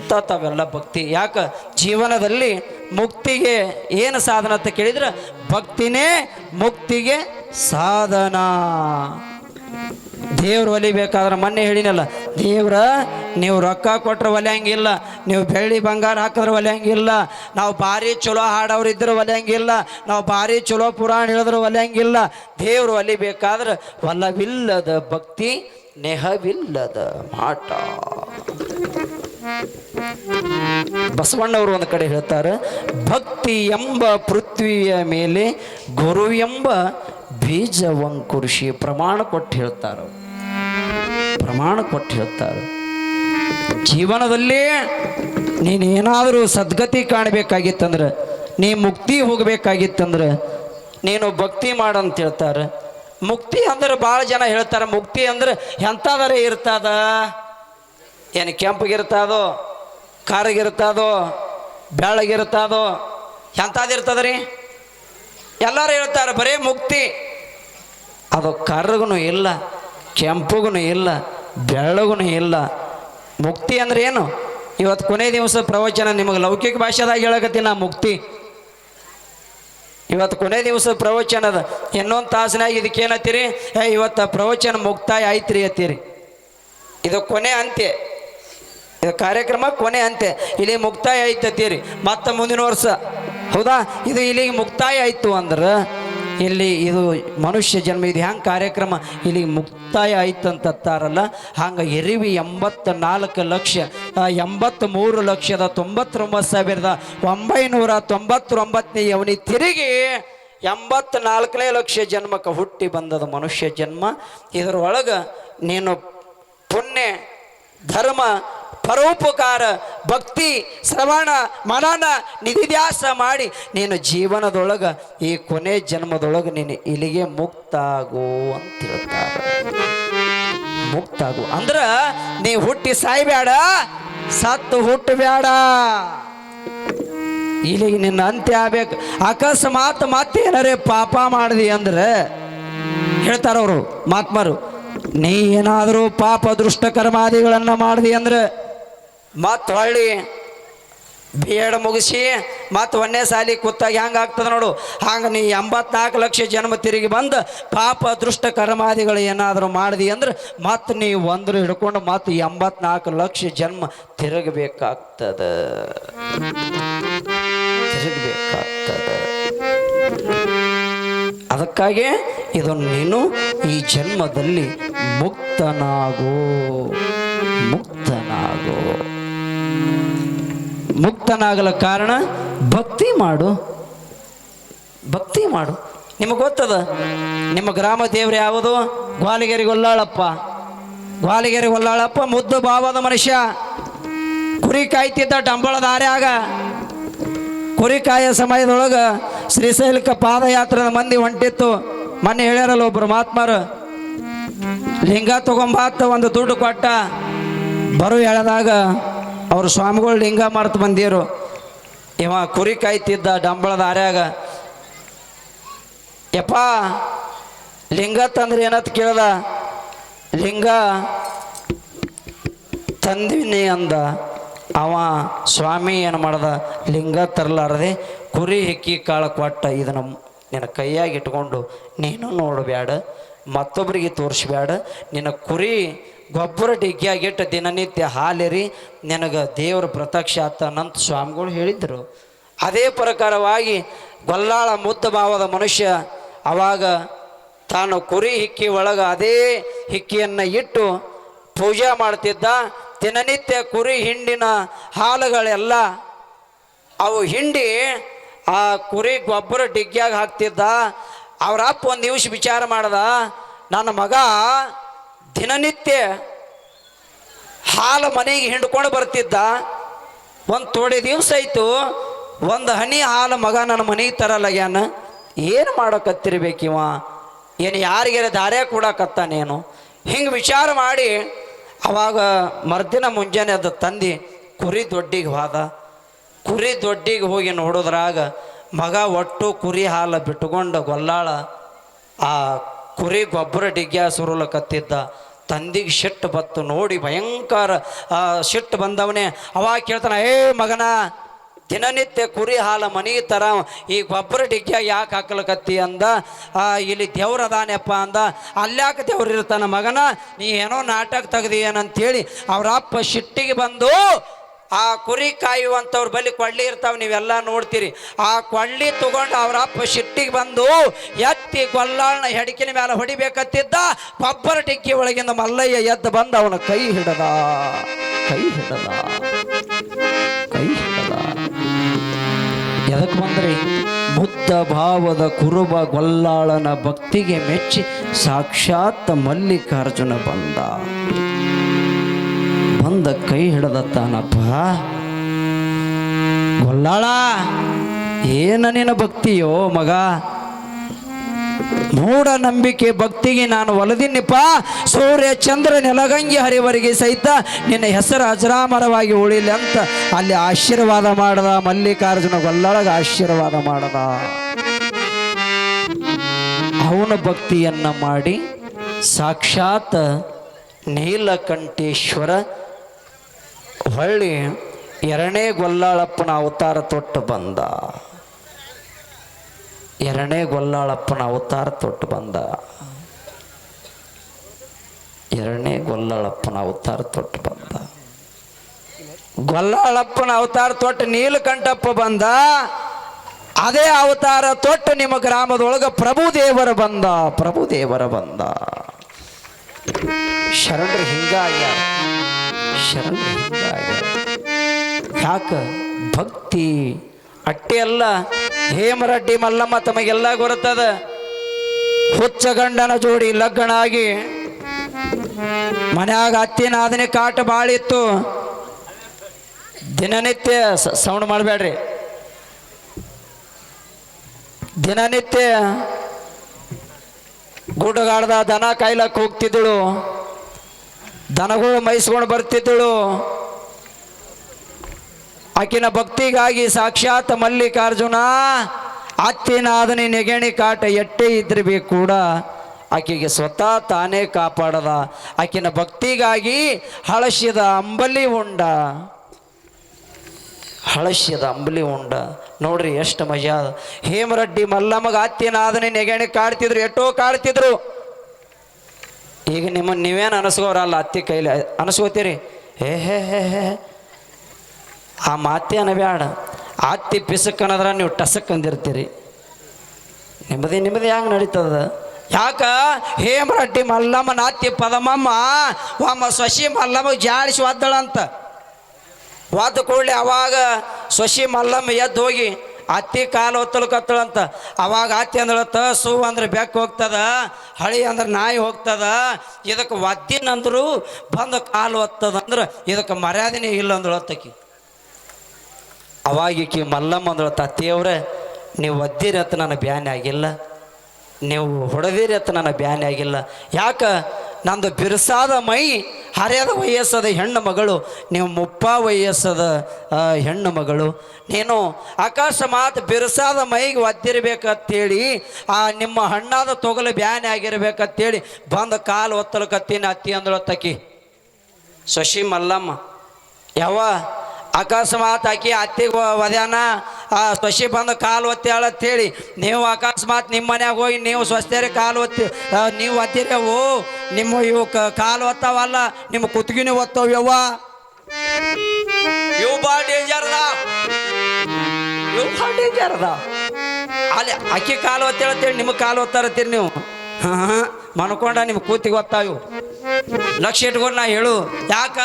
ಅಂತ ತಾವೆಲ್ಲ ಭಕ್ತಿ? ಯಾಕ ಜೀವನದಲ್ಲಿ ಮುಕ್ತಿಗೆ ಏನು ಸಾಧನ ಅಂತ ಕೇಳಿದ್ರೆ ಭಕ್ತಿನೇ ಮುಕ್ತಿಗೆ ಸಾಧನ. ದೇವ್ರು ಒಲಿಬೇಕಾದ್ರೆ ಮೊನ್ನೆ ಹೇಳಿನಲ್ಲ, ದೇವ್ರ ನೀವು ರೊಕ್ಕ ಕೊಟ್ರೆ ಒಲೆಯಂಗಿಲ್ಲ, ನೀವು ಬೆಳ್ಳಿ ಬಂಗಾರ ಹಾಕಿದ್ರೆ ಒಲೆಯಂಗಿಲ್ಲ, ನಾವು ಭಾರಿ ಚಲೋ ಹಾಡೋರು ಇದ್ರೆ ಒಲೆಯಂಗಿಲ್ಲ, ನಾವು ಭಾರಿ ಚಲೋ ಪುರಾಣ ಹೇಳಿದ್ರೆ ಒಲೆಯಂಗಿಲ್ಲ. ದೇವ್ರು ಒಲಿಬೇಕಾದ್ರೆ ಒಲವಿಲ್ಲದ ಭಕ್ತಿ, ನೆಹವಿಲ್ಲದ ಮಾಟ. ಬಸವಣ್ಣವರು ಒಂದು ಕಡೆ ಹೇಳ್ತಾರೆ, ಭಕ್ತಿ ಎಂಬ ಪೃಥ್ವಿಯ ಮೇಲೆ ಗುರು ಎಂಬ ಬೀಜವಂಕುರಿಸಿ ಪ್ರಮಾಣ ಕೊಟ್ಟು ಹೇಳ್ತಾರೆ ಪ್ರಮಾಣ ಕೊಟ್ಟು ಹೇಳ್ತಾರೆ. ಜೀವನದಲ್ಲಿ ನೀನೇನಾದರೂ ಸದ್ಗತಿ ಕಾಣಬೇಕಾಗಿತ್ತಂದ್ರೆ, ನೀ ಮುಕ್ತಿ ಹೋಗಬೇಕಾಗಿತ್ತಂದ್ರೆ, ನೀನು ಭಕ್ತಿ ಮಾಡಂತ ಹೇಳ್ತಾರೆ. ಮುಕ್ತಿ ಅಂದ್ರೆ ಭಾಳ ಜನ ಹೇಳ್ತಾರೆ, ಮುಕ್ತಿ ಅಂದ್ರೆ ಎಂಥದರೆ ಇರ್ತದ? ಏನು ಕೆಂಪಗಿರ್ತದೋ ಕಾರಗಿರ್ತದೋ ಬೆಳಗಿರ್ತದೋ ಎಂಥದ್ದು ರೀ? ಎಲ್ಲರೂ ಹೇಳ್ತಾರೆ, ಬರೀ ಮುಕ್ತಿ. ಅದು ಕರ್ರಗೂ ಇಲ್ಲ ಕೆಂಪಗೂ ಇಲ್ಲ ಬೆಳ್ಳಗೂ ಇಲ್ಲ. ಮುಕ್ತಿ ಅಂದ್ರೆ ಏನು? ಇವತ್ತು ಕೊನೆ ದಿವಸ ಪ್ರವಚನ, ನಿಮಗೆ ಲೌಕಿಕ ಭಾಷೆದಾಗ ಹೇಳಕತ್ತೀನಿ ನಾ ಮುಕ್ತಿ. ಇವತ್ತು ಕೊನೆ ದಿವಸ ಪ್ರವಚನದ, ಇನ್ನೊಂದು ತಾಸಿನಾಗ ಇದಕ್ಕೇನತ್ತೀರಿ? ಏ, ಇವತ್ತು ಪ್ರವಚನ ಮುಕ್ತಾಯ ಆಯ್ತ್ರಿ ಅತ್ತೀರಿ. ಇದು ಕೊನೆ ಅಂತ್ಯ. ಇದು ಕಾರ್ಯಕ್ರಮ ಕೊನೆ ಅಂತೆ. ಇಲ್ಲಿ ಮುಕ್ತಾಯ ಆಯ್ತತ್ತೀರಿ ಮತ್ತೆ ಮುಂದಿನ ವರ್ಷ. ಹೌದಾ? ಇದು ಇಲ್ಲಿಗೆ ಮುಕ್ತಾಯ ಆಯಿತು ಅಂದ್ರೆ ಇಲ್ಲಿ ಇದು ಮನುಷ್ಯ ಜನ್ಮ, ಇದು ಹ್ಯಾಂಗೆ ಕಾರ್ಯಕ್ರಮ? ಇಲ್ಲಿಗೆ ಮುಕ್ತಾಯ ಆಯ್ತು ಅಂತತ್ತಾರಲ್ಲ ಹಂಗೆ ಎರಿವಿ ಎಂಬತ್ತ ನಾಲ್ಕು ಲಕ್ಷ ಎಂಬತ್ತ್ಮೂರು ಲಕ್ಷದ ತೊಂಬತ್ತೊಂಬತ್ತು ಸಾವಿರದ ಒಂಬೈನೂರ ತೊಂಬತ್ತೊಂಬತ್ತನೇ ಅವನಿ ತಿರುಗಿ ಎಂಬತ್ನಾಲ್ಕನೇ ಲಕ್ಷ ಜನ್ಮಕ್ಕೆ ಹುಟ್ಟಿ ಬಂದದ ಮನುಷ್ಯ ಜನ್ಮ. ಇದರೊಳಗೆ ನೀನು ಪುಣ್ಯ, ಧರ್ಮ ಪರೋಪಕಾರ, ಭಕ್ತಿ, ಶ್ರವಣ, ಮನನ, ನಿಧಿಧ್ಯಾಸ ಮಾಡಿ ನೀನು ಜೀವನದೊಳಗೆ, ಈ ಕೊನೆ ಜನ್ಮದೊಳಗೆ ನೀನು ಇಲ್ಲಿಗೆ ಮುಕ್ತಾಗು ಅಂತ ಹೇಳ್ತಾರೆ ಮುಕ್ತಾಗು. ಅಂದ್ರ ನೀ ಹುಟ್ಟಿ ಸಾಯ್ಬೇಡ ಸತ್ತು ಹುಟ್ಟಬೇಡ ಇಲ್ಲಿಗೆ ನಿನ್ನ ಅಂತ್ಯ ಆಗ್ಬೇಕು. ಅಕಸ್ಮಾತ್ ಮತ್ತೆ ಏನಾರೇ ಪಾಪ ಮಾಡಿದಿ ಅಂದ್ರೆ ಹೇಳ್ತಾರವರು ಮಾತ್ಮರು ನೀ ಏನಾದರೂ ಪಾಪ ದೃಷ್ಟ ಕರ್ಮಾದಿಗಳನ್ನು ಮಾಡಿದಿ ಅಂದ್ರೆ ಮತ್ತೆ ಹೊಳ್ಳಿ ಬಿ ಎಡ್ ಮುಗಿಸಿ, ಮತ್ತು ಒಂದೇ ಸಾಲಿ ಕೂತಾಗ ಹೆಂಗೆ ಆಗ್ತದೆ ನೋಡು. ಹಂಗೆ ನೀ ಎಂಬತ್ನಾಲ್ಕು ಲಕ್ಷ ಜನ್ಮ ತಿರುಗಿ ಬಂದು ಪಾಪ ಅದೃಷ್ಟ ಕರ್ಮಾದಿಗಳು ಏನಾದರೂ ಮಾಡಿದಿ ಅಂದ್ರೆ ಮತ್ತು ನೀ ಒಂದ್ರ ಹಿಡ್ಕೊಂಡು ಮತ್ತು ಎಂಬತ್ನಾಲ್ಕು ಲಕ್ಷ ಜನ್ಮ ತಿರುಗಬೇಕಾಗ್ತದೆ. ತಿರುಗಬೇಕಾಗ್ತದೆ. ಅದಕ್ಕಾಗಿ ಇದನ್ನು ನೀನು ಈ ಜನ್ಮದಲ್ಲಿ ಮುಕ್ತನಾಗೋ. ಮುಕ್ತನಾಗೋ ಮುಕ್ತನಾಗಲ ಕಾರಣ ಭಕ್ತಿ ಮಾಡು. ಭಕ್ತಿ ಮಾಡು. ನಿಮಗೆ ಗೊತ್ತದ? ನಿಮ್ಮ ಗ್ರಾಮ ದೇವ್ರು ಯಾವುದು? ಗ್ವಾಲಿಗೆರೆ ಗೊಲ್ಲಾಳಪ್ಪ ಗ್ವಾಲಿಗೆರೆ ಗೊಲ್ಲಾಳಪ್ಪ ಮುದ್ದು ಭಾವದ ಮನುಷ್ಯ. ಕುರಿ ಕಾಯ್ತಿದ್ದ ಡಂಬಳ ದಾರ್ಯಾಗ ಕುರಿ ಕಾಯ ಸಮಯದೊಳಗೆ ಶ್ರೀಶೈಲಕ್ಕೆ ಪಾದಯಾತ್ರದ ಮಂದಿ ಹೊಂಟಿತ್ತು. ಮೊನ್ನೆ ಹೇಳ್ಯಾರಲ್ಲ ಒಬ್ರು ಮಹಾತ್ಮರು, ಲಿಂಗ ತಗೊಂಬಾತ ಒಂದು ದುಡ್ಡು ಕೊಟ್ಟ. ಬರು ಎಳೆದಾಗ ಅವ್ರು ಸ್ವಾಮಿಗಳು ಲಿಂಗ ಮಾರ್ತ ಬಂದಿರು. ಇವ ಕುರಿ ಕಾಯ್ತಿದ್ದ ಡಂಬಳದ ಆರ್ಯಾಗ ಯಪ್ಪ, ಲಿಂಗ ತಂದ್ರೆ ಏನತ್ ಕೇಳ್ದ? ಲಿಂಗ ತಂದಿನಿ ಅಂದ. ಅವ ಸ್ವಾಮಿ ಏನು ಮಾಡ್ದ? ಲಿಂಗ ತರಲಾರದೆ ಕುರಿ ಹಿಕ್ಕಿ ಕಾಳು ಕೊಟ್ಟ ಇದನ್ನು ನಿನ್ನ ಕೈಯಾಗಿ ಇಟ್ಕೊಂಡು ನೀನು ನೋಡಬೇಡ ಮತ್ತೊಬ್ಬರಿಗೆ ತೋರಿಸ್ಬೇಡ ನಿನ್ನ ಕುರಿ ಗೊಬ್ಬರ ಡಿಗ್ಗಿಯಾಗಿಟ್ಟು ದಿನನಿತ್ಯ ಹಾಲೇರಿ, ನಿನಗೆ ದೇವರ ಪ್ರತ್ಯಕ್ಷ ಆತನಂತ ಸ್ವಾಮಿಗಳು ಹೇಳಿದರು. ಅದೇ ಪ್ರಕಾರವಾಗಿ ಗೊಲ್ಲಾಳ ಮುದ್ದ ಭಾವದ ಮನುಷ್ಯ ಅವಾಗ ತಾನು ಕುರಿ ಹಿಕ್ಕಿ ಒಳಗೆ ಅದೇ ಹಿಕ್ಕಿಯನ್ನು ಇಟ್ಟು ಪೂಜೆ ಮಾಡ್ತಿದ್ದ. ದಿನನಿತ್ಯ ಕುರಿ ಹಿಂಡಿನ ಹಾಲುಗಳೆಲ್ಲ ಅವು ಹಿಂಡಿ ಆ ಕುರಿ ಗೊಬ್ಬರ ಡಿಗ್ಗಿಯಾಗಿ ಹಾಕ್ತಿದ್ದ. ಅವರಪ್ಪ ಅಪ್ಪ ಒಂದು ನಿಮಿಷ ವಿಚಾರ ಮಾಡ್ದ, ನನ್ನ ಮಗ ದಿನನಿತ್ಯ ಹಾಲು ಮನೆಗೆ ಹಿಂಡ್ಕೊಂಡು ಬರ್ತಿದ್ದ. ಒಂದು ತೋಡೆ ದಿವಸ ಆಯಿತು. ಒಂದು ಹನಿ ಹಾಲು ಮಗ ನನ್ನ ಮನೆಗೆ ತರಲಾಗ್ಯಾನ ಏನು ಮಾಡೋಕತ್ತಿರ್ಬೇಕಿವ ಏನು ಯಾರಿಗಾರ ದಾರ್ಯ ಕೊಡಕತ್ತಾನೇನು ಹಿಂಗೆ ವಿಚಾರ ಮಾಡಿ ಅವಾಗ ಮರ್ದಿನ ಮುಂಜಾನೆ ಅದು ತಂದು ಕುರಿ ದೊಡ್ಡಿಗೆ ಹೋದ. ಕುರಿ ದೊಡ್ಡಿಗೆ ಹೋಗಿ ನೋಡೋದ್ರಾಗ ಮಗ ಒಟ್ಟು ಕುರಿ ಹಾಲು ಬಿಟ್ಕೊಂಡು ಗೊಲ್ಲಾಳ. ಆ ಕುರಿ ಗೊಬ್ಬರ ಡಿಗ್ಯಾ ಸುರುಲಕತ್ತಿದ್ದ ತಂದಿಗೆ ಸಿಟ್ಟು ಬತ್ತು ನೋಡಿ ಭಯಂಕರ ಶಿಟ್ಟು ಬಂದವನೇ, ಅವಾಗ ಕೇಳ್ತಾನೆ, ಏ ಮಗನ, ದಿನನಿತ್ಯ ಕುರಿ ಹಾಲ ಮನೆಗೆ ತರ, ಈ ಗೊಬ್ಬರ ಡಿಗ್ಯ ಯಾಕೆ ಹಾಕ್ಲಕತ್ತಿ ಅಂದ. ಇಲ್ಲಿ ದೇವ್ರ ಅದಾನೆಪ್ಪ ಅಂದ. ಅಲ್ಯಾಕೆ ದೇವ್ರು ಇರ್ತಾನೆ, ಮಗನ, ನೀ ಏನೋ ನಾಟಕ ತೆಗ್ದಿಯೇನಂತೇಳಿ ಅವ್ರ ಅಪ್ಪ ಶಿಟ್ಟಿಗೆ ಬಂದು ಆ ಕುರಿ ಕಾಯುವಂಥವ್ರು ಬಲಿ ಕೊಳ್ಳಿ ಇರ್ತಾವ, ನೀವೆಲ್ಲ ನೋಡ್ತೀರಿ. ಆ ಕೊಳ್ಳಿ ತಗೊಂಡು ಅವ್ರ ಅಪ್ಪ ಸಿಟ್ಟಿಗೆ ಬಂದು ಎತ್ತಿ ಗೊಲ್ಲಾಳನ ಹೆಡಕಿನ ಮೇಲೆ ಹೊಡಿಬೇಕತ್ತಿದ್ದ ಪಬ್ಬರ ಟಿಕ್ಕಿ ಒಳಗಿಂದ ಮಲ್ಲಯ್ಯ ಎದ್ದು ಬಂದು ಅವನ ಕೈ ಹಿಡದ. ಕೈ ಹಿಡದ. ಕೈ ಹಿಡದ. ಎದಕ್ಕೆ ಬಂದ್ರಿ? ಮುದ್ದ ಭಾವದ ಕುರುಬ ಗೊಲ್ಲಾಳನ ಭಕ್ತಿಗೆ ಮೆಚ್ಚಿ ಸಾಕ್ಷಾತ್ ಮಲ್ಲಿಕಾರ್ಜುನ ಬಂದ. ಬಂದ ಕೈ ಹಿಡದತ್ತಾನಪ್ಪ. ಗೊಲ್ಲಾಳ, ಏನ ನಿನ್ನ ಭಕ್ತಿಯೋ ಮಗ? ಮೂಢ ನಂಬಿಕೆ ಭಕ್ತಿಗೆ ನಾನು ಒಲದಿನಿಪ್ಪ ಸೂರ್ಯ ಚಂದ್ರ ನೆಲಗಂಗಿ ಹರಿವರಿಗೆ ಸಹಿತ ನಿನ್ನ ಹೆಸರು ಅಜರಾಮರವಾಗಿ ಉಳಿಲಿ ಅಂತ ಅಲ್ಲಿ ಆಶೀರ್ವಾದ ಮಾಡದ. ಮಲ್ಲಿಕಾರ್ಜುನ ಗೊಲ್ಲಳಗ ಆಶೀರ್ವಾದ ಮಾಡದ. ಅವನ ಭಕ್ತಿಯನ್ನ ಮಾಡಿ ಸಾಕ್ಷಾತ್ ನೀಲಕಂಠೇಶ್ವರ ಹೊಳ್ಳಿ ಎರಡನೇ ಗೊಲ್ಲಾಳಪ್ಪನ ಅವತಾರ ತೊಟ್ಟು ಬಂದ. ಎರಡನೇ ಗೊಲ್ಲಾಳಪ್ಪನ ಅವತಾರ ತೊಟ್ಟು ಬಂದ. ಎರಡನೇ ಗೊಲ್ಲಾಳಪ್ಪನ ಅವತಾರ ತೊಟ್ಟು ಬಂದ. ಗೊಲ್ಲಾಳಪ್ಪನ ಅವತಾರ ತೊಟ್ಟು ನೀಲಕಂಠಪ್ಪ ಬಂದ. ಅದೇ ಅವತಾರ ತೊಟ್ಟು ನಿಮ್ಮ ಗ್ರಾಮದೊಳಗೆ ಪ್ರಭು ದೇವರ ಬಂದ. ಪ್ರಭು ದೇವರ ಬಂದ. ಶರಣರು ಹಿಂಗಾಗ್ಯಾರ. ಹಿಂಗಾಗ್ಯಾರ ಯಾಕ? ಭಕ್ತಿ. ಅಟ್ಟೆ ಅಲ್ಲ ಹೇಮರಡ್ಡಿ ಮಲ್ಲಮ್ಮ ತಮಗೆಲ್ಲ ಗೊತ್ತದ ಹುಚ್ಚ ಗಂಡನ ಜೋಡಿ ಲಗ್ನ ಆಗಿ ಮನ್ಯಾಗ ಹತ್ತಿನ ಅದನ್ನೇ ಕಾಟ ಬಾಳಿತ್ತು ದಿನನಿತ್ಯ ಸೌಂಡ್ ಮಾಡಬೇಡ್ರಿ. ದಿನನಿತ್ಯ ಗುಡ್ಡಗಾಡ್ದ ದನ ಕಾಯ್ಲಕ್ಕೆ ಹೋಗ್ತಿದ್ದಳು. ದನಗಳು ಮೈಸ್ಕೊಂಡು ಬರ್ತಿದ್ದಳು. ಆಕಿನ ಭಕ್ತಿಗಾಗಿ ಸಾಕ್ಷಾತ್ ಮಲ್ಲಿಕಾರ್ಜುನ ಅತ್ತಿನಾದನಿ ನೆಗಣಿ ಕಾಟ ಎಟ್ಟೆ ಇದ್ರೆ ಕೂಡ ಆಕೆಗೆ ಸ್ವತಃ ತಾನೇ ಕಾಪಾಡದ. ಆಕಿನ ಭಕ್ತಿಗಾಗಿ ಹಳಸಿದ ಅಂಬಲಿ ಉಂಡ. ಹಳಸಿದ ಅಂಬಲಿ ಉಂಡ. ನೋಡ್ರಿ ಎಷ್ಟು ಮಜಾ. ಹೇಮರಡ್ಡಿ ಮಲ್ಲಮ್ಮಗ ಅತ್ತಿನಾದನಿ ನೆಗಣಿ ಕಾಡ್ತಿದ್ರು ಎಟ್ಟೋ ಕಾಡ್ತಿದ್ರು. ಈಗ ನಿಮ್ಮ ನೀವೇನು ಅನಿಸ್ಕೋರಲ್ಲ ಅತ್ತಿ ಕೈಲಿ? ಅನಿಸ್ಕೋತೀರಿ? ಹೇ ಹೇ ಹೇ ಹೇ. ಆ ಮಾತೆ ಅನಬ್ಯಾಡ. ಅತ್ತಿ ಪಿಸಕ್ಕನದ್ರ ನೀವು ಟಸಕ್ಕಂದಿರ್ತೀರಿ ನಿಮ್ಮದಿ ನಿಮ್ಮದಿ ಹೆಂಗೆ ನಡೀತದ? ಯಾಕ? ಹೇಮರಡ್ಡಿ ಮಲ್ಲಮ್ಮ ನಾತಿ ಪದಮಮ್ಮ, ಒಮ್ಮ ಶಶಿ ಮಲ್ಲಮ್ಮ ಜಾಡಿಸಿ ಒದ್ದಳಂತ. ಒದ್ದು ಕೂಡಲೇ ಅವಾಗ ಶಶಿ ಮಲ್ಲಮ್ಮ ಎದ್ದು ಹೋಗಿ ಅತ್ತಿ ಕಾಲು ಅಂತ ಅವಾಗ ಅತ್ತಿ ಅಂದಳತ್ತ ಸೂ ಅಂದ್ರೆ ಬೆಕ್ಕ ಹೋಗ್ತದ, ಹಳಿ ಅಂದ್ರೆ ನಾಯಿ ಹೋಗ್ತದ, ಇದಕ್ಕೆ ಒದ್ದಿನಂದ್ರು ಬಂದು ಕಾಲು ಒತ್ತದ ಅಂದ್ರೆ ಇದಕ್ಕೆ ಮರ್ಯಾದೆನೇ ಇಲ್ಲ ಅಂದಳತ್ತಕಿ ಅವಾಗ ಈಕಿ ಮಲ್ಲಮ್ಮ ಅಂದಳು ತತ್ತಿಯವ್ರೆ ನೀವು ಒದ್ದಿರಿ ಅತ್ತ ನನ್ನ ಬ್ಯಾನೆ ಆಗಿಲ್ಲ. ನೀವು ಹೊಡೆದಿರಿ ಅತ್ತ ನನ್ನ ಬ್ಯಾನೆ ಆಗಿಲ್ಲ. ಯಾಕ? ನಂದು ಬಿರುಸಾದ ಮೈ ಹರಿಯದ ವಯಸ್ಸದ ಹೆಣ್ಣು ಮಗಳು, ನೀವು ಮುಪ್ಪ ವಯಸ್ಸದ ಹೆಣ್ಣು ಮಗಳು, ನೀನು ಅಕಸ್ಮಾತ್ ಬಿರುಸಾದ ಮೈಗೆ ಒದ್ದಿರ್ಬೇಕಂತೇಳಿ, ಆ, ನಿಮ್ಮ ಹಣ್ಣಾದ ತೊಗಲು ಬ್ಯಾನೆ ಆಗಿರ್ಬೇಕಂತೇಳಿ ಬಂದು ಕಾಲು ಒತ್ತಲಕತ್ತೀನಿ ಅತ್ತಿ ಅಂದಳು ತಕ್ಕಿ ಶಶಿ ಮಲ್ಲಮ್ಮ ಯಾವ ಅಕಸ್ಮಾತ್ ಆಕಿ ಅತ್ತಿಗೆ ಒದ್ಯಾನ? ಆ ಸೊಸಿ ಬಂದು ಕಾಲು ಒತ್ತಾಳ ಅಂತೇಳಿ ನೀವು ಅಕಸ್ಮಾತ್ ನಿಮ್ಮ ಮನ್ಯಾಗ ಹೋಗಿ ನೀವು ಸ್ವಸ್ಥೇರಿ ಕಾಲು ಒತ್ತಿ ನೀವು ಒತ್ತಿರೇವು ನಿಮ್ಮ ಇವು ಕಾಲು ಒತ್ತಾವಲ್ಲ ನಿಮ್ಮ ಕುತ್ತಿಗೆನೂ ಒತ್ತವ್ಯವ್ವ ಇವು ಭಾಳ ಡೇಂಜರ್ ಅದ. ಇವು ಭಾಳ ಡೇಂಜರ್ ಅದ. ಅಲ್ಲಿ ಅಕ್ಕಿ ಕಾಲು ಒತ್ತೇಳತ್ತೇಳಿ ನಿಮ್ಗೆ ಕಾಲು ಒತ್ತಾರತ್ತೀರಿ ನೀವು? ಹಾಂ ಮನ್ಕೊಂಡ ನಿಮ್ಮ ಕೂತಿಗೆ ಒತ್ತಾವ ಇವು ಲಕ್ಷ ಇಟ್ಕೊಂಡು ನಾ ಹೇಳು ಯಾಕ?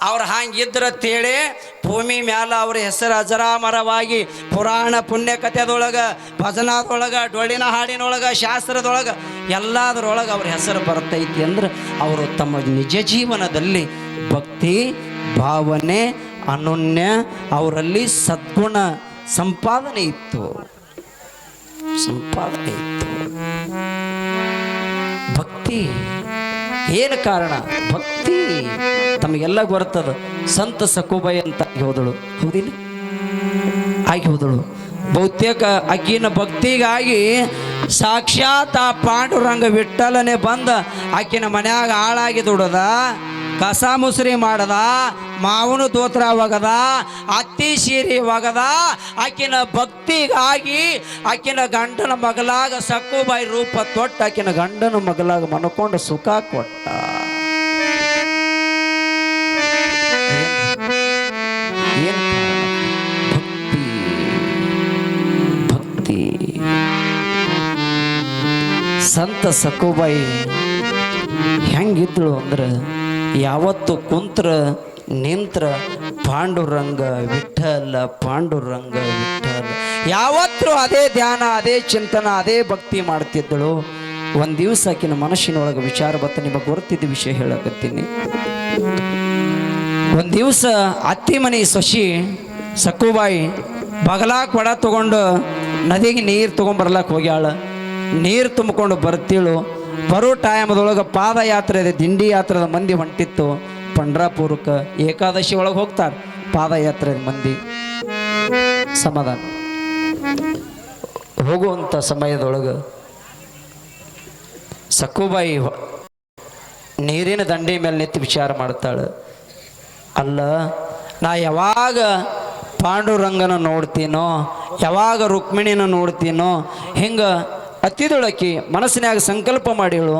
ಅವ್ರು ಹಂಗಿದ್ರತ್ತೇಳಿ ಭೂಮಿ ಮ್ಯಾಲ ಅವ್ರ ಹೆಸರು ಅಜರಾಮರವಾಗಿ ಪುರಾಣ ಪುಣ್ಯ ಕಥೆದೊಳಗೆ ಭಜನಾದೊಳಗೆ, ಡೊಳ್ಳಿನ ಹಾಡಿನೊಳಗೆ, ಶಾಸ್ತ್ರದೊಳಗೆ ಎಲ್ಲದರೊಳಗೆ ಅವ್ರ ಹೆಸರು ಬರ್ತೈತಿ ಅಂದ್ರೆ ಅವರು ತಮ್ಮ ನಿಜ ಜೀವನದಲ್ಲಿ ಭಕ್ತಿ, ಭಾವನೆ, ಅನನ್ಯ, ಅವರಲ್ಲಿ ಸದ್ಗುಣ ಸಂಪಾದನೆ ಇತ್ತು. ಸಂಪಾದನೆ ಇತ್ತು. ಭಕ್ತಿ. ಏನು ಕಾರಣ? ಭಕ್ತಿ ತಮಗೆಲ್ಲ ಗೊತ್ತದ ಸಂತ ಸಕುಬೈ ಅಂತ ಆಗಿ ಹೋದಳು. ಹೌದಿಲ್ಲ? ಆಗಿ ಹೋದಳು. ಬಹುತೇಕ ಆಕಿನ ಭಕ್ತಿಗಾಗಿ ಸಾಕ್ಷಾತ್ ಆ ಪಾಂಡುರಂಗ ವಿಠಲನೆ ಬಂದ ಆಕಿನ ಮನ್ಯಾಗ ಹಾಳಾಗಿ ದುಡದ. ಕಸ ಮುಸುರಿ ಮಾಡದ, ಮಾವನು ದೋತ್ರ ಒಗದ, ಅತ್ತಿ ಸೀರೆ ಒಗದ, ಆಕಿನ ಭಕ್ತಿಗಾಗಿ ಆಕಿನ ಗಂಡನ ಮಗಲಾಗ ಸಕ್ಕುಬಾಯಿ ರೂಪ ತೊಟ್ಟು, ಆಕಿನ ಗಂಡನ ಮಗಲಾಗ ಮನ್ಕೊಂಡು ಸುಖ ಕೊಟ್ಟ. ಭಕ್ತಿ? ಭಕ್ತಿ. ಸಂತ ಸಕ್ಕುಬಾಯಿ ಹೆಂಗಿದ್ಳು ಅಂದ್ರೆ ಯಾವತ್ತು ಕುಂತ್ರ, ನಿಂತ್ರ ಪಾಂಡುರಂಗ ವಿಠಲ ಪಾಂಡುರಂಗ ವಿಠಲ. ಯಾವತ್ತೂ ಅದೇ ಧ್ಯಾನ, ಅದೇ ಚಿಂತನ, ಅದೇ ಭಕ್ತಿ ಮಾಡ್ತಿದ್ದಳು. ಒಂದು ದಿವಸ ಆಕಿನ ಮನಸ್ಸಿನೊಳಗೆ ವಿಚಾರ ಬತ್ತ ನಿಮಗೆ ಗೊತ್ತಿದ್ದ ವಿಷಯ ಹೇಳಕತ್ತೀನಿ. ಒಂದು ದಿವಸ ಅತ್ತಿ ಮನೆ ಸೊಸಿ ಸಕ್ಕುಬಾಯಿ ಬಗಲಾ ಕೊಡ ತಗೊಂಡು ನದಿಗೆ ನೀರು ತೊಗೊಂಬರ್ಲಕ್ಕೆ ಹೋಗ್ಯಾಳ. ನೀರು ತುಂಬಿಕೊಂಡು ಬರ್ತೀಳು. ಬರೋ ಟೈಮದೊಳಗೆ ಪಾದಯಾತ್ರೆ ಇದೆ ದಿಂಡಿ ಯಾತ್ರದ ಮಂದಿ ಹೊಂಟಿತ್ತು. ಪಂಡ್ರಾಪುರಕ್ಕೆ ಏಕಾದಶಿ ಒಳಗೆ ಹೋಗ್ತಾರೆ. ಪಾದಯಾತ್ರೆ ಮಂದಿ. ಸಮಾಧಾನ. ಹೋಗುವಂಥ ಸಮಯದೊಳಗೆ ಸಕ್ಕುಬಾಯಿ ನೀರಿನ ದಂಡಿ ಮೇಲೆ ನಿಂತು ವಿಚಾರ ಮಾಡ್ತಾಳೆ. ಅಲ್ಲ, ನಾ ಯಾವಾಗ ಪಾಂಡುರಂಗನ ನೋಡ್ತೀನೋ, ಯಾವಾಗ ರುಕ್ಮಿಣಿನ ನೋಡ್ತೀನೋ, ಹಿಂಗೆ ಹತ್ತಿದೊಳಕಿ ಮನಸ್ಸಿನಾಗ ಸಂಕಲ್ಪ ಮಾಡಿಳು.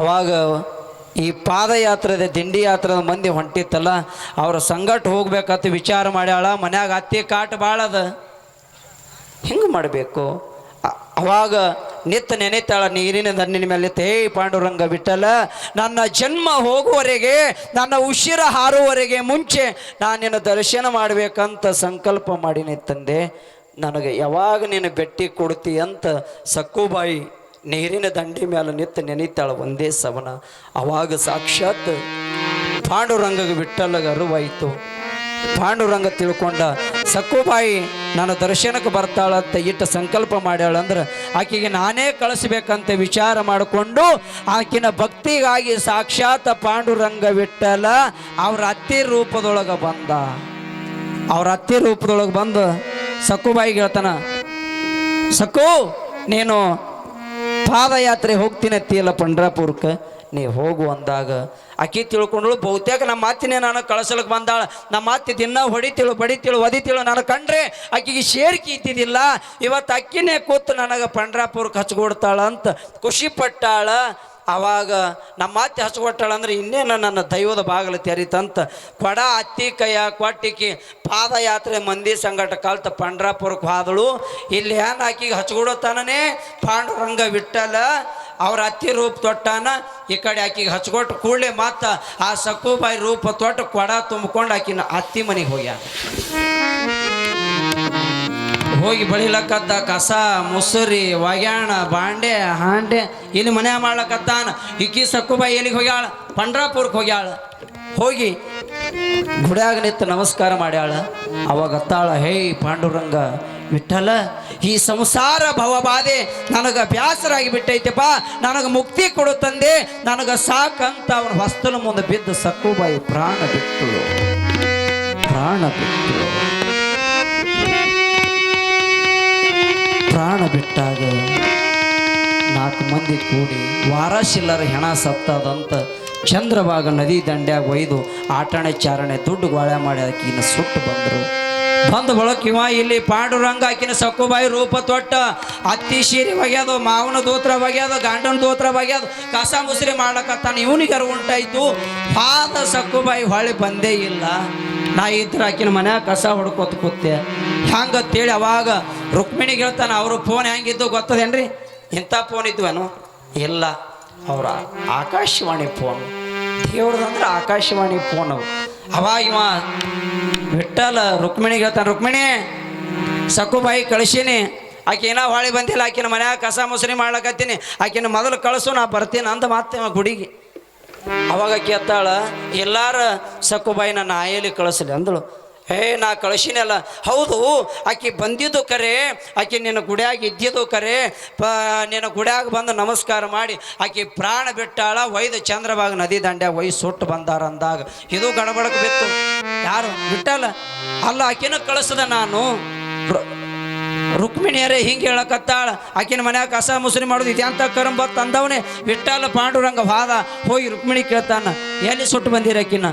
ಅವಾಗ ಈ ಪಾದಯಾತ್ರೆದ ದಿಂಡಿ ಯಾತ್ರದ ಮಂದಿ ಹೊಂಟಿತ್ತಲ್ಲ, ಅವ್ರ ಸಂಗಟ ಹೋಗ್ಬೇಕಂತ ವಿಚಾರ ಮಾಡ್ಯಾಳ, ಮನ್ಯಾಗ ಅತ್ತಿ ಕಾಟ ಭಾಳದ ಹಿಂಗೆ ಮಾಡಬೇಕು? ಅವಾಗ ನಿತ್ತ ನೆನೆತಾಳ ನೀರಿನ ದನ್ನಿನ ಮೇಲೆ ತೇ ಪಾಂಡುರಂಗ ಬಿಟ್ಟಲ್ಲ, ನನ್ನ ಜನ್ಮ ಹೋಗುವವರೆಗೆ ನನ್ನ ಉಸಿರ ಹಾರುವವರೆಗೆ ಮುಂಚೆ ನಾನು ನಿನ್ನ ದರ್ಶನ ಮಾಡಬೇಕಂತ ಸಂಕಲ್ಪ ಮಾಡಿನಿ ತಂದೆ ನನಗೆ ಯಾವಾಗ ನೀನು ಬೆಟ್ಟಿ ಕೊಡ್ತಿ ಅಂತ ಸಕ್ಕುಬಾಯಿ ನೀರಿನ ದಂಡಿ ಮೇಲೆ ನಿಂತು ನೆನೀತಾಳೆ ಒಂದೇ ಸವನ. ಅವಾಗ ಸಾಕ್ಷಾತ್ ಪಾಂಡುರಂಗಗೆ ಬಿಟ್ಟಲ್ಲಗ ಅರಿವಾಯಿತು. ಪಾಂಡುರಂಗ ತಿಳ್ಕೊಂಡ ಸಕ್ಕುಬಾಯಿ ನನ್ನ ದರ್ಶನಕ್ಕೆ ಬರ್ತಾಳಂತ ಇಟ್ಟ ಸಂಕಲ್ಪ ಮಾಡ್ಯಾಳ ಅಂದ್ರೆ ಆಕೆಗೆ ನಾನೇ ಕಳಿಸ್ಬೇಕಂತ ವಿಚಾರ ಮಾಡಿಕೊಂಡು ಆಕಿನ ಭಕ್ತಿಗಾಗಿ ಸಾಕ್ಷಾತ್ ಪಾಂಡುರಂಗ ಬಿಟ್ಟಲ್ಲ ಅವ್ರ ಅತ್ತಿ ರೂಪದೊಳಗೆ ಬಂದ. ಅವ್ರ ಅತ್ತಿ ರೂಪದೊಳಗೆ ಬಂದು. ಸಕ್ಕುಬಾಯಿಗೆ ಹೇಳ್ತಾನ ಸಕ್ಕು, ನೀನು ಪಾದಯಾತ್ರೆ ಹೋಗ್ತೀನಿ ಅತ್ತಿಯಲ್ಲ ಪಂಡ್ರಾಪುರಕ್ಕೆ, ನೀ ಹೋಗು ಅಂದಾಗ. ಅಕ್ಕಿ ತಿಳ್ಕೊಂಡಳು, ಬಹುತೇಕ ನಮ್ಮ ಮಾತಿನೇ ನಾನು ಕಳಿಸಲಕ್ಕೆ ಬಂದಾಳ, ನಮ್ಮ ಮಾತಿ ದಿನ ಹೊಡಿತಿಳು, ಬಡಿತಿಳು, ಒದಿತಿಳು, ನಾನು ಕಂಡ್ರೆ ಅಕ್ಕಿಗೆ ಶೇರ್ಕಿ ಇದ್ದಿದ್ದಿಲ್ಲ ಇವತ್ತು ಅಕ್ಕಿನೇ ಕೂತು ನನಗೆ ಪಂಡ್ರಾಪುರಕ್ಕೆ ಹಚ್ಕೊಡ್ತಾಳ ಅಂತ ಖುಷಿ ಪಟ್ಟಾಳ. ಆವಾಗ ನಮ್ಮ ಅತ್ತೆ ಹಚ್ಕೊಟ್ಟಾಳ ಅಂದ್ರೆ ಇನ್ನೇನು ನನ್ನ ದೈವದ ಬಾಗಿಲು ತೆರಿತಂತ ಕೊಡ ಅತ್ತಿ ಕೈಯ ಕೊಟ್ಟಿಕಿ ಪಾದಯಾತ್ರೆ ಮಂದಿ ಸಂಗಟ ಕಲ್ತ ಪಂಡ್ರಾಪುರಕ್ಕೆ ಹಾದಳು. ಇಲ್ಲಿ ಏನು ಆಕಿಗೆ ಹಚ್ಕೊಡತಾನೇ ಪಾಂಡುರಂಗ ವಿಠಲ ಅವ್ರ ಅತ್ತಿ ರೂಪ ತೊಟ್ಟಾನ, ಈ ಕಡೆ ಆಕಿಗೆ ಹಚ್ಕೊಟ್ಟು ಕೂಡಲೇ ಮತ್ತೆ ಆ ಸಕ್ಕುಬಾಯಿ ರೂಪ ತೊಟ್ಟು ಕೊಡ ತುಂಬಿಕೊಂಡು ಆಕಿನ ಅತ್ತಿ ಮನೆಗೆ ಹೋಗ್ಯಾನ. ಹೋಗಿ ಬಳಿಲಕ್ಕತ್ತ ಕಸ, ಮುಸುರಿ ಒಗ್ಯಾಣ ಬಾಂಡೆ, ಹಾಂಡೆ, ಇಲ್ಲಿ ಮನೆ ಮಾಡ್ಲಕತ್ತಾನ. ಇಕ್ಕಿ ಸಕ್ಕುಬಾಯಿ ಎಲ್ಲಿಗೆ ಹೋಗ್ಯಾಳ? ಪಂಡ್ರಾಪುರಕ್ಕೆ ಹೋಗ್ಯಾಳ. ಹೋಗಿ ಗುಡ್ಯಾಗ ನಿಂತು ನಮಸ್ಕಾರ ಮಾಡ್ಯಾಳ. ಅವಾಗ ಅತ್ತಾಳ, ಹೇ ಪಾಂಡುರಂಗ ವಿಠಲ, ಈ ಸಂಸಾರ ಭವಬಾಧೆ ನನಗೆ ಬ್ಯಾಸರಾಗಿ ಬಿಟ್ಟೈತೆಪ್ಪ. ನನಗೆ ಮುಕ್ತಿ ಕೊಡು ತಂದೆ. ನನಗೆ ಸಾಕಂತ ಅವನ ಹೊಸ್ತನ ಮುಂದೆ ಬಿದ್ದು ಸಕ್ಕುಬಾಯಿ ಪ್ರಾಣ ಬಿಟ್ಟಳು ಪ್ರಾಣ ಬಿಟ್ಟಳು ಪ್ರಾಣ ಬಿಟ್ಟಾಗ ನಾಲ್ಕು ಮಂದಿ ಕೂಡಿ ವಾರಶಿಲ್ಲರ ಹೆಣ ಸತ್ತದಂತ ಚಂದ್ರಭಾಗ ನದಿ ದಂಡ್ಯಾಗ ಒಯ್ದು ಆಟಣೆ ಚಾರಣೆ ದುಡ್ಡು ಗೋಳೆ ಮಾಡಿ ಆಕಿನ ಸುಟ್ಟು ಬಂದರು. ಬಂದು ಬಳಕಿವ ಇಲ್ಲಿ ಪಾಂಡುರಂಗ ಆಕಿನ ಸಕ್ಕುಬಾಯಿ ರೂಪ ತೊಟ್ಟ, ಅತ್ತಿ ಶೀರಿ ಒಗ್ಯಾದು ಮಾವನ ದೋತ್ರ ಒಗ್ಯಾದು ಗಂಡನ ದೋತ್ರ ಒಗ್ಯಾದು ಕಸ ಮುಸ್ರಿ ಮಾಡಕತ್ತಾನೆ ಇವನಿಗೆ ಉಂಟಾಯ್ತು. ಪಾದ ಸಕ್ಕುಬಾಯಿ ಹೊಳೆ ಬಂದೇ ಇಲ್ಲ. ನಾ ಇದ್ರ ಆಕಿನ ಮನ್ಯಾಗ ಕಸ ಹೊಡ್ಕೊತ ಕೂತೆ. ಹಂಗತ್ತೇಳಿ ಅವಾಗ ರುಕ್ಮಿಣಿಗೆ ಹೇಳ್ತಾನೆ ಅವರು ಫೋನ್ ಹೆಂಗಿದ್ದು ಗೊತ್ತದೇನ್ರಿ? ಇಂಥ ಫೋನ್ ಇದ್ವೇನು. ಇಲ್ಲ, ಅವರ ಆಕಾಶವಾಣಿ ಫೋನ್ ದೇವ್ರದಂದ್ರೆ ಆಕಾಶವಾಣಿ ಫೋನ್ ಅವು ಅವಾಗ ಇವ ವಿಠಲ ರುಕ್ಮಿಣಿಗೆ ಹೇಳ್ತಾನೆ ರುಕ್ಮಿಣಿ ಸಕ್ಕುಬಾಯಿ ಕಳಿಸೀನಿ. ಆಕೆ ಏನೋ ಹೊಳಿ ಬಂದಿಲ್ಲ, ಆಕಿನ ಮನ್ಯಾಗ ಕಸ ಮುಸ್ರಿ ಮಾಡ್ಲಕತ್ತೀನಿ. ಆಕಿನ ಮೊದಲು ಕಳಿಸು, ನಾ ಬರ್ತೀನಿ ಅಂತ ಮತ್ತೆ ಗುಡಿಗೆ. ಅವಾಗ ಕೇತ್ತಾಳ ಎಲ್ಲಾರ ನನ್ನ ಆಯಲಿ ಕಳಿಸಲಿ ಅಂದಳು. ಹೇ, ನಾ ಕಳಿಸಿನಲ್ಲ ಹೌದು, ಆಕೆ ಬಂದಿದ್ದು ಕರೆ, ಆಕೆ ನಿನ್ನ ಗುಡಿಯಾಗಿ ಇದ್ದಿದ್ದು ಕರೆ. ಪ, ನಿನ್ನ ಗುಡಿಯಾಗ ಬಂದು ನಮಸ್ಕಾರ ಮಾಡಿ, ಆಕೆ ಪ್ರಾಣ ಬಿಟ್ಟಾಳ, ಒಯ್ದು ಚಂದ್ರಭಾಗ ನದಿ ದಂಡ್ಯಾಗ ಒಯ್ದು ಸುಟ್ಟು ಬಂದಾರ ಅಂದಾಗ. ಇದು ಗಡಬಡಕ್ಕೆ ಬಿತ್ತು. ಯಾರು? ಬಿಟ್ಟಲ್ಲ. ಅಲ್ಲ, ಆಕಿನ ಕಳಿಸ್ದೆ ನಾನು. ರುಕ್ಮಿಣಿಯರೇ ಹಿಂಗೆ ಹೇಳಕತ್ತಾಳ. ಆಕಿನ ಮನ್ಯಾಗ ಕಸ ಮುಸುರಿ ಮಾಡೋದು ಇದ್ಯಾಂತ ಕರಂಬತ್ ಅಂದವನೇ. ವಿಠ್ಠಲ ಪಾಂಡುರಂಗ ವಾದ ಹೋಗಿ ರುಕ್ಮಿಣಿ ಕೇಳ್ತಾನ. ಎಲ್ಲಿ ಸುಟ್ಟು ಬಂದಿರ ಆಕಿನ?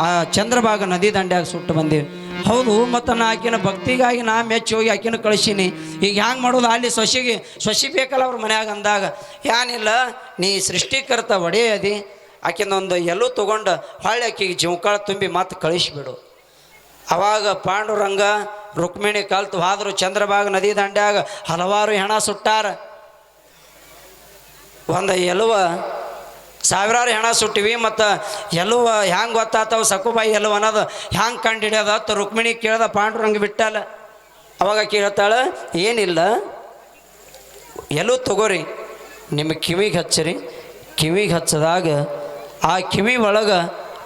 ಆ ಚಂದ್ರಭಾಗ ನದಿ ದಂಡ್ಯಾಗ ಸುಟ್ಟು ಬಂದೀವಿ. ಹೌದು, ಮತ್ತು ನಾ ಆಕಿನ ಭಕ್ತಿಗಾಗಿ ನಾ ಮೆಚ್ಚಿ ಹೋಗಿ ಆಕಿನ ಕಳಿಸೀನಿ. ಈಗ ಹ್ಯಾಂಗೆ ಮಾಡೋದು? ಅಲ್ಲಿ ಸೊಸಿಗೆ, ಸೊಸಿ ಬೇಕಲ್ಲ ಅವ್ರ ಮನ್ಯಾಗ ಅಂದಾಗ ಏನಿಲ್ಲ ನೀ ಸೃಷ್ಟಿಕರ್ತ ಒಡೆಯದಿ, ಆಕಿನೊಂದು ಎಲ್ಲೂ ತೊಗೊಂಡು ಹೊಳ್ಳಿ ಆಕಿಗೆ ಜೀವಕಾಳ ತುಂಬಿ ಮತ್ತೆ ಕಳಿಸ್ಬಿಡು. ಅವಾಗ ಪಾಂಡುರಂಗ, ರುಕ್ಮಿಣಿ ಕಲ್ತು ಆದರೂ ಚಂದ್ರಭಾಗ ನದಿ ದಂಡ್ಯಾಗ ಹಲವಾರು ಹೆಣ ಸುಟ್ಟಾರ. ಒಂದು ಎಲುವ ಸಾವಿರಾರು ಹೆಣ ಸುಟ್ಟಿವಿ ಮತ್ತು ಎಲ್ಲುವ ಹ್ಯಾಂಗೆ ಗೊತ್ತಾತವ ಸಕುಬಾಯಿ ಎಲ್ಲವ ಅನ್ನೋದು ಹ್ಯಾಂಗೆ ಕಂಡು ಹಿಡಿಯೋದು? ಅಂತ ರುಕ್ಮಿಣಿ ಕೇಳ್ದ ಪಾಂಡುರಂಗೆ ಬಿಟ್ಟಲ್ಲ. ಅವಾಗ ಕೇಳ್ತಾಳೆ, ಏನಿಲ್ಲ. ಎಲ್ಲೂ ತಗೋರಿ, ನಿಮ್ಮ ಕಿವಿಗೆ ಹಚ್ಚಿರಿ. ಕಿವಿಗೆ ಹಚ್ಚದಾಗ ಆ ಕಿವಿ ಒಳಗೆ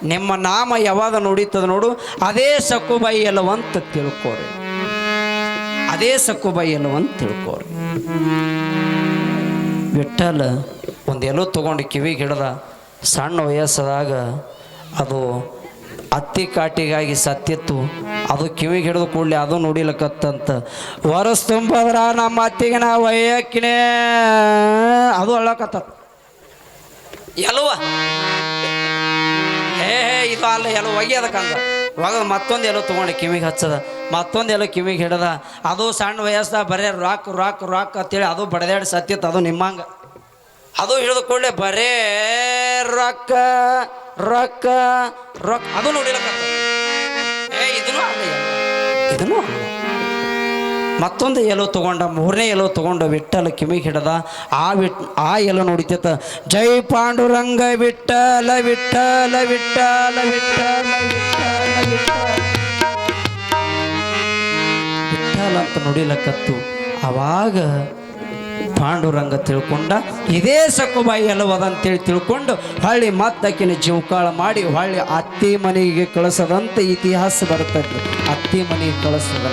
ನಿಮ್ಮ ನಾಮ ಯಾವಾಗ ನುಡಿತದ ನೋಡು, ಅದೇ ಸಕ್ಕುಬಾಯಿ ಎಲ್ಲವಂತ ತಿಳ್ಕೋರಿ. ಅದೇ ಸಕ್ಕುಬಾಯಿ ಎಲ್ಲವಂತ ತಿಳ್ಕೋರಿ. ವಿಠಲ ಒಂದು ಎಲು ತೊಗೊಂಡು ಕಿವಿಗೆ ಹಿಡ್ದ ಸಣ್ಣ ವಯಸ್ಸದಾಗ ಅದು ಅತ್ತಿ ಕಾಟಿಗಾಗಿ ಸತ್ತಿತ್ತು. ಅದು ಕಿವಿಗೆ ಹಿಡಿದು ಕೂಡಲೇ ಅದು ನೋಡಿಲಕತ್ತಂತ, ವರಸ್ ತುಂಬದ್ರ ನಮ್ಮ ಅತ್ತಿಗೆ ನಾ ವಯಕ್ಕಿನೇ ಅದು ಅಳಕತ್ತ ಎಲ್ವ. ಹೇ ಹೇ, ಇದು ಅಲ್ಲ ಎಲ್ಲ ಒಗೆಯದಕ್ಕಂದ ಒಗದು ಮತ್ತೊಂದು ಎಲ್ಲೋ ತೊಗೊಂಡು ಕಿವಿಗೆ ಹಚ್ಚದ. ಮತ್ತೊಂದು ಎಲ್ಲೋ ಕಿವಿಗೆ ಹಿಡ್ದ, ಅದು ಸಣ್ಣ ವಯಸ್ಸದಾಗ ಬರೇ ರಾಕ್ ರಾಕ್ ರಾಕ್ ಅಂತೇಳಿ ಅದು ಬಡದಾಡಿ ಸತ್ತಿತ್ತು, ಅದು ನಿಮ್ಮಂಗ. ಅದು ಹಿಡಿದು ಬರೇ ರೊಕ್ಕ ರೊಕ್ಕ ರೊಕ್ಕ. ಅದು ನೋಡಿಲಕತ್ತ ಏ, ಇದನ್ನು ಇದನ್ನು ಮತ್ತೊಂದು ಎಲೋ ತಗೊಂಡ, ಮೂರನೇ ಎಲೋ ತಗೊಂಡ ವಿಠಲ ಕಿವಿಗೆ ಹಿಡದ. ಆ ವಿಟ್, ಆ ಎಲೋ ನೋಡಿತ ಜೈ ಪಾಂಡುರಂಗ ವಿಠಲ ವಿಠಲ ವಿಠಲ ವಿಠಲ ವಿಠಲ ಅಂತ ನೋಡಿಲಕ್ಕತ್ತು. ಅವಾಗ ಪಾಂಡುರಂಗ ತಿಳ್ಕೊಂಡ, ಇದೇ ಸಕ್ಕುಬಾಯಿ ಎಲ್ಲವದ ಅಂತೇಳಿ ತಿಳ್ಕೊಂಡು ಹಳ್ಳಿ ಮತ್ತಕ್ಕಿನ ಜೀವಕಾಳ ಮಾಡಿ ಹೊಳ್ಳಿ ಅತ್ತಿ ಮನೆಗೆ ಕಳಿಸದಂತ ಇತಿಹಾಸ ಬರ್ತದೆ ಅತ್ತಿ ಮನೆಗೆ ಕಳಿಸದ